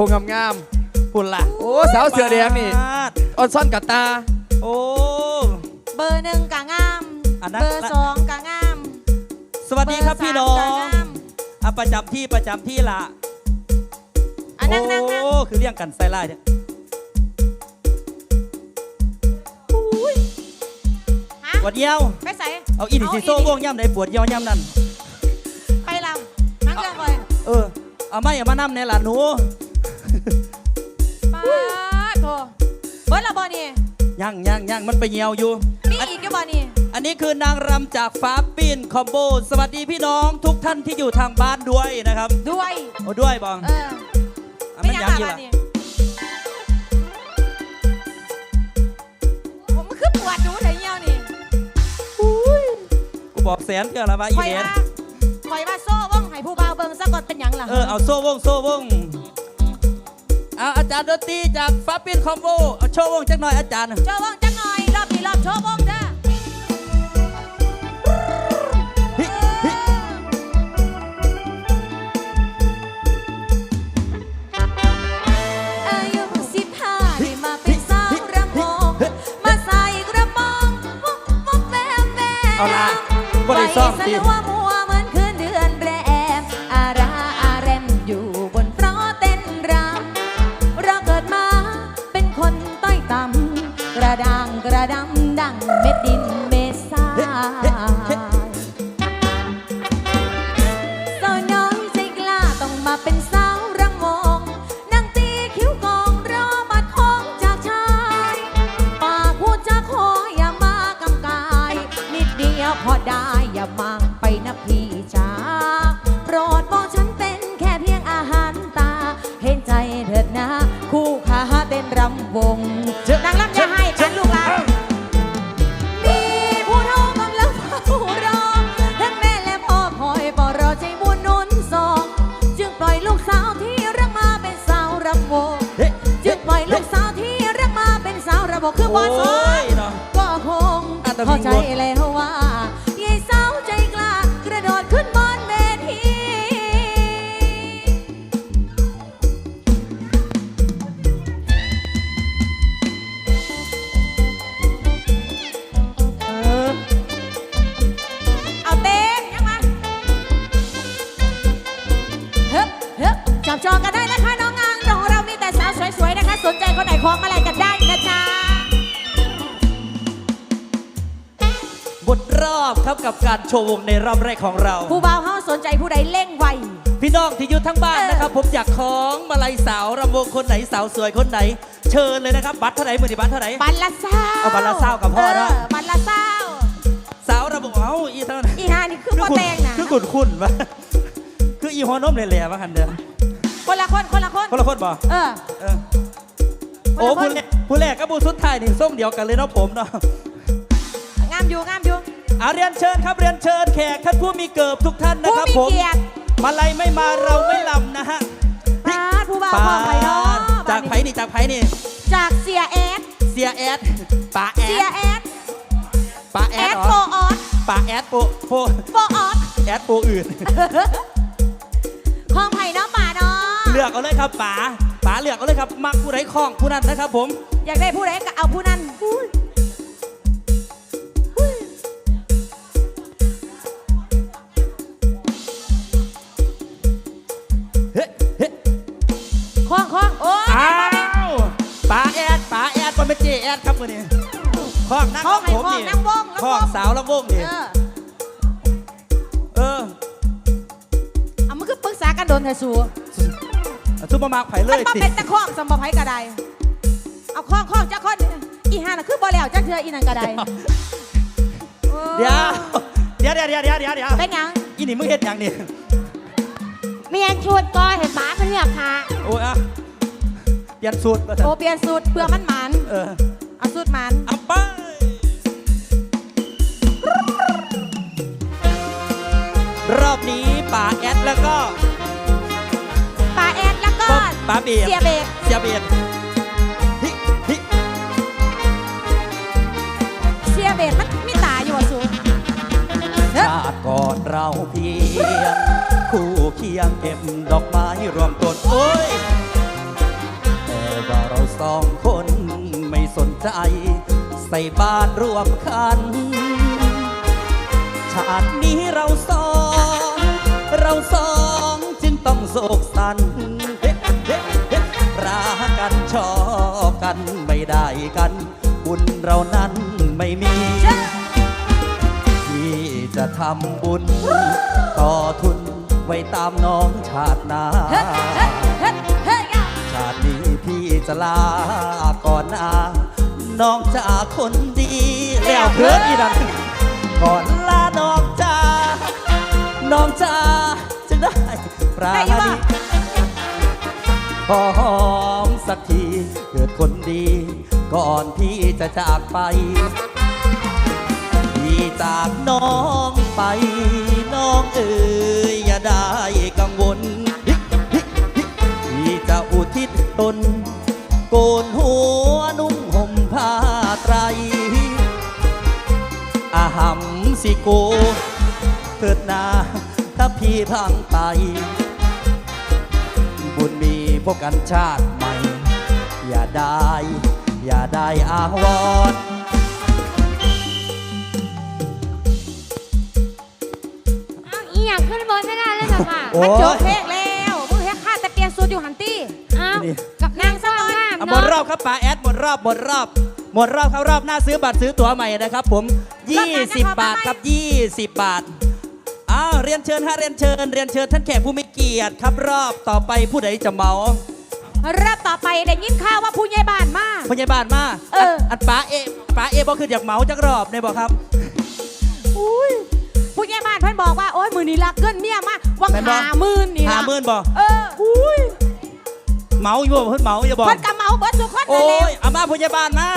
พงงามๆปุ่นละโอ้สาวเสือแดงนี่ปาดออนซ่อนกับตา โอ้ เบอร์หนึ่งกะงาม อันนั้น เบอร์สองกะงามสวัสดีครับเบอพี่สามน้อกะงงามอะประจำที่ประจำที่ละอะนั่งนั่งนั่งโอ้คือเรียงกันใส่ลายเนี่ยฮะปวดเยี่ยว ไปใส่เอาอีดิสิโซ่วงย่ำใดปวดเยี่ยวย่ำนั่น ไปลำนั่งเรื่องก่อนเออ เอาไม่อย่ามานำในหลานหนูป้าด โถเบิร์ดละบอนี่ย่างย่างย่างมันไปเยี่ยวอยู่ มีอีกอยู่บอนี่อันนี้คือนางรำจากฟ้าปินคอมโบ สวัสดีพี่น้องทุกท่านที่อยู่ทางบ้านด้วยนะครับ ด้วยโอ้ด้วยบองเอออะไม่มันยังยังละอยู่บอล่ะนี่ผมมันคือปวดดูเลยเงี้ยวนี่กูบอกแสนเกินแล้วว่าอีคอยเดนว่าคอยว่าโซ่ว่องให้ผู้บ่าวเบิ่งซะก่อนเป็นหยังล่ะเออเอาโซ่วงโซ่วง เอาอาจารย์ดนตรีจากฟ้าปินคอมโบเอาโชว์วงจักหน่อยอาจารย์ โชว์ว่องจังหน่อย รอบนี้รอบโชว์ว่องเด้อฮิฮิอายุสิบห้าได้มาเป็นสาวรำวงมาใส่กระโปรงมุกมุกแวมแวมเอาละบ่ได้ซ่อมสดี คือบอสโอ้ยเนาะ ก็คงอะแต่เข้าใจวิ่งรถแล้ว ครับกับการโชว์วงในรอบแรกของเรา ผู้บ่าวเฮาสนใจผู้ใดเล่งไว พี่น้องที่อยู่ทั้งบ้านเออนะครับ ผมอยากของมาลัยสาวรำวงคนไหนสาวสวยคนไหน เชิญเลยนะครับ บัตรเท่าไหร่มือดีบัตรเท่าไหร่ บันละเศร้าเอาบัลละเศร้ากับพ่อนะเบันละเศร้าสาวรำวงเอ้าอีเท่านั้นอีหานี่คือพ่อแตงนะคือขุนขุนๆวะคืออีหัวนมเลยแหละวะคันเดียวคนละคนคนละคนคนละคนบ่เออ เออโอ้คนละคนผู้แรกผู้แรกกับผู้สุดท้ายนี่ส้มเดียวกันเลยเนาะผมเนาะ งามอยู่งามอยู่เอาเรียนเชิญครับเรียนเชิญแขกท่านผู้มีเกิบทุกท่านนะผู้ครับมีผมเกียรติ มาลัยไม่มาเราไม่ลำนะฮะปาดผู้บ่าวพ่อไผ่เนาะจากไผ่นี่จากไผ่นี่จากเสียแอดเสียแอดป้าแอเสียดแอดป้าแอแอดดเหรโฟอออสป้าแอดโปโปโฟออสแอดโปอื่น ของไผ่เนาะป่าเนาะเลือกเอาเลยครับป๋าป๋าเลือกเอาเลยครับมักผู้ใดคล้องผู้นั้นนะครับผม อยากได้ผู้ใดก็เอาผู้นั้น คล้องคล้องโอ้ยอ้าวป๋าแอดป๋าแอดมันเป็นเจแอดครับมือนี้คล้องนั่งคล้องกับให้ผมคล้องนี่นั่งวงคล้องสาวลำวงนี่เออเออเอามันคือปรึกษากันโดนไทสูซุปเปอร์มาร์คไผ่เลมันยบ่ติเป็นตะคล้องสมบไผกระไดเอาคล้องคล้องจักคนอีห่าน่ะคือบ่แล้วจักเทื่ออีนั่นกระไดโอ้เดี๋ยวเดี๋ยวเดี๋ยวเดี๋ยวเดี๋ยวเดี๋ยวเดี๋ยวเป็นหยังอีนี่มึงเฮ็ดหยังนี่ เมียนชุดก็เห็นบ้าเป็นเลือกค่ะโอ้ยอะเปลี่ยนสูตรมาเถโออะเปลี่ยนสูตรเพื่อมันหมันเออเอาสูตรหมันเอาไปรอบนี้ป๋าแอดแล้วก็ปลาแอดแล้วก็ป๋าเบียเสียเบรก เสียเบียดฮิฮิเสียเบรกมันมีตาอยู่อะสูเฮ้ยชาติก่อนเราเพียง คู่เคียงเก็บดอกไม้รวมต้นโอ้ยแต่ว่าเราสองคนไม่สนใจ ใส่บ้านรวมคัน ชาตินี้เราสอง เราสองจึงต้องโศกสันรักกันชอบกันไม่ได้กัน บุญเรานั้นไม่มีที่จะทำบุญต่อทุน ไว้ตามน้องชาติหนาเฮ้เฮ้เฮ้เฮ้ยาชาตินี้พี่จะลาก่อนอาน้องจาคนดี แล้วเถิดอีนั่นก่อนลาน้องจ้าน้องจ้าจะได้ปราได้อยู่ณีขอหอมสักทีเกิดคนดี ก่อนพี่จะจากไป พี่จากน้องไปน้องเอ๋ยอ ได้กังวลพี่จะอุทิศตน โกนหัวนุ่งห่มผ้าไตรอาหัมสิโก เถิดนาถ้าพี่พังไป บุญมีพบกันชาติใหม่ อย่าได้ อย่าได้อาวรณ์ ค่ะโอ้ มันจบยเพลงแล้วมึงเฮ็ดค่าแต่เปลี่ยนสูตรอยู่หันตี้อ้าวนี่กับนางสาวงามอะหมเนาะดรอบครับป๋าแอดหมดรอบหมดรอบ หมดรอบครับรอบหน้าซื้อบัตรซื้อตั๋วใหม่นะครับ ผม20 บาทครับ 20 บาทอ้าวเรียนเชิญฮะเรียนเชิญ เรียนเชิญท่านแขกผู้มีเกียรติครับรอบต่อไปผู้ใดจะเมา รอบต่อไปได้ยินข่าวว่าผู้ใหญ่บ้านมา พยาบาลมาเอออั นนป๋าเอป๋าเอบอกคืออยากเมาจักรอบเนี่ยบอกครับ อุ้ยผู้ใหญ่บ้านเพิ่นบอกว่าโอ้ยมือนี้รักเกินเมียมา วังแม่นบ่ หาหมื่นนี่หานะหมื่นบอกเอออุ้ยเมาอยู่บ่เพิ่นเมาอย่าบอก เพิ่นกะเมาเบิดทุกคนโอ้นั่นแหละยเอามาผู้ใหญ่บ้านมา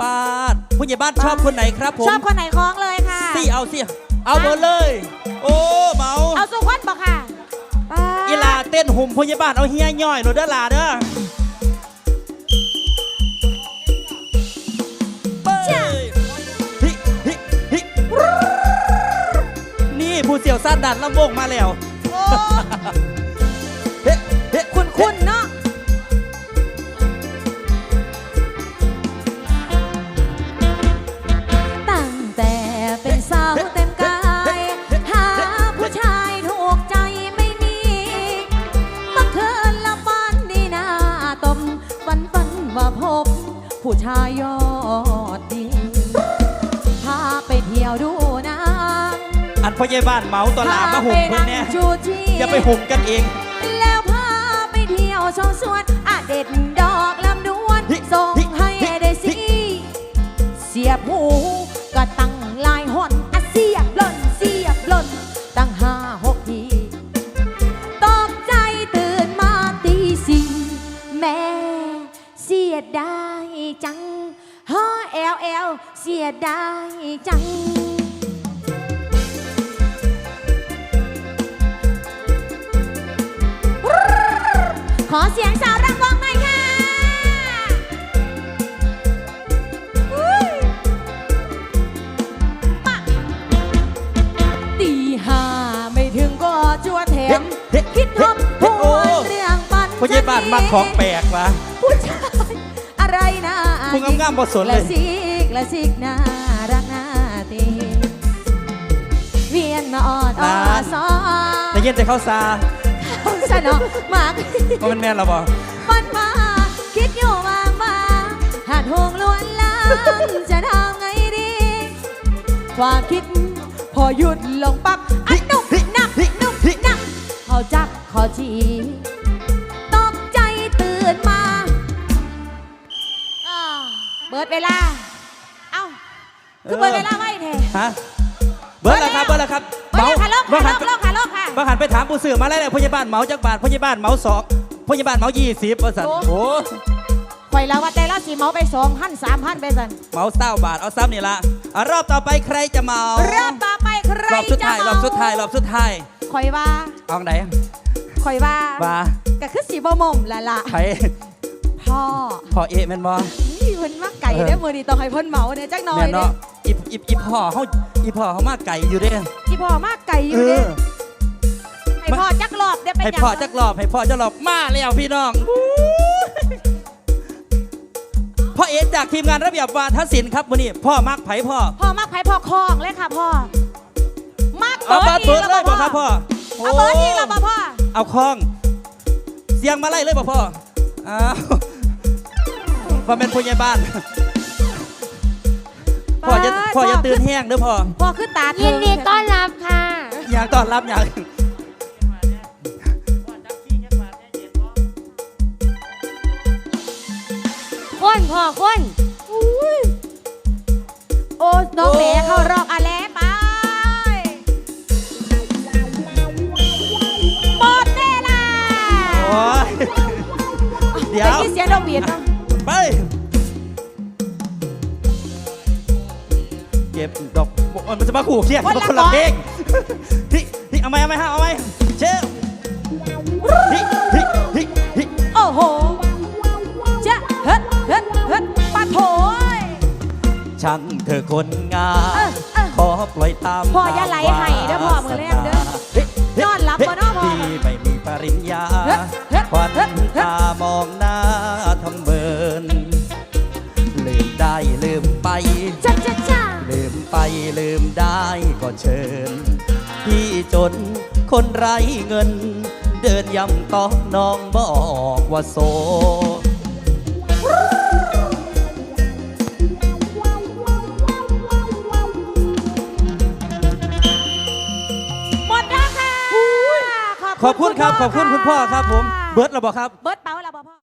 ปาดผู้ใหญ่บ้านชอบคนไหนครับผมชอบคนไหนคล้องเลยค่ะ สิเอาสิเอาหมดเลย โอ้เมาเอาสุขคนบอกค่ะป๊าดอีลาเต้นหุ่มผู้ใหญ่บ้านเอาเฮียย่อยหนูเด้อลาเด้อ สี่ยวซ่านดันลำวงมาแล้วโอ้เฮ้เฮ้คุณคุณเนาะตั้งแต่เป็นสาวเต็มกาย หาผู้ชายถูกใจไม่มีเมื่อคืนละฝันดีหน้าตมฝันฝันว่าพบ ผู้ชายยอ พ่อใหญ่บ้านเมาตัวลามาห่มเพิ่นเนี่ยอย่าไปห่มกันเอง แล้วพาไปเที่ยวชมสวนอาเด็ดดอกลำดวนส่ง อเสียงสาวรำวงหน่อยค่ะอุ้ยมาตีห้าไม่ถึงก็จวดแถมเฮ้คิดทบทเฮ้โอ้วนเรื่องปันพ่อใหญ่บ้านมาของแปลกวะผู้ชายอะไรนะมึงงามๆบ่สนเลยละซิกละซิกน่ารักน่าตีเวียนมาออดออซอแต่เย็นแต่เข้าซา สนอมากก็เป็นแม่นเราบอกมันมาคิดอยู่ว่ามาหาดหงล้วนลามจะทำไงดี ความคิดพอหยุดลงปั๊บอันนุ่มนักนุ่มนักเขาจับเขาจีตกใจตื่นมาอ้าวเบิดเวลา เอ้าคือเบิดเวลาไว้เทฮะเบิร์ดแล้วครับเบิร์ดแล้วครับเบิดแล้วค่ะโลกเมาค่ะหั บางหันไปถามผู้สื่อมาแล้วเนี่ยพยาบาลเหมาจากบาทพยาบาลเหมาสองพยาบาลเหมายี่สิบว่าสันโอ้โอ้ข่อยแล้วว่าแต่ละสีเมาไปสองพันสามพันไปสันเหมาเศร้าบาทเอาซ้ำนี่ละอะรอบต่อไปใครจะเมารอบต่อไปใครรอบสุดท้ายจะรอบสุดท้ายรอบสุดท้ายข่อยว่าเอาไหนข่อยว่าบาก็คือสีบ่หม่มละล่ะใครพ่อพอเอะแม่นบ่นี่เพิ่นมาไก่เด้อมือดีต้องให้เพิ่นเมาเนี่ยจักหน่อยแม่นเด้เนาะอีอีอีพ่อเขาอีพ่อเขามาไก่อยู่เด้ที่พ่อมาไก่อเอยู่เด้อให้พ่อ จักรอบเด้อเป็นให้หยังพ่อจักรอบให้พ่อจักรอบมาแล้วพี่น้องพ่อเอจากทีมงานระเบียบวาทศิลป์ครับวันนี้พ่อมักไผพ่อพ่อมักไผ่พ่อคลองเลยค่ะพ่อมักเอาเบิบาร์ดดเบิร์ดอีกเลยแล้วบอกครับพ่อเอาเบิร์ดอีกแล้วบ่พ่อเอาคล้อง เสียงมาไล่เลยบอกพ่ออ้าวว่าเป็นผู้ใหญ่บ้านพ่อจะพ่อจะตื่นแห้งเด้อพ่อพ่อขึ้นตาเธยินอดีต้อนรับค่ะอยากต้อนรับอยาก พ่อคนโอ้น้องแหลเข้ารอบอะแหลไปหมดเวลาโอ้ยเดี๋ยว ได้ยินเสียงดอกเบียดเนาะไป เก็บดอกโอ้ยมันจะมาขู่เครียดมาคนละเพลงฮิฮิเอาไหมเอาไหมฮะเอาไหมเชฟฮิ ช่างเธอคนงาเอมอเออ ขอปล่อยตามพ่ออย่าไหลให้เด้อพ่อมื้อแรกเด้อฮิฮินอนหลับบ่เนาะพ่อ ที่ไม่มีปริญญาเฮ็ดเฮ็ดควันเฮ็ดเฮ็ดตามองหน้าทำเบินลืมได้ลืมไป จ้าจ้าจ้าลืมไปลืมได้ก็เชิญ พี่จนคนไร้เงิน เดินย่ำต้องน้องบอกว่าโซห ขอบคุณครับขอบคุณคุณพ่อครับผม เบิร์ดเราบอกครับ เบิร์ดเปาเรา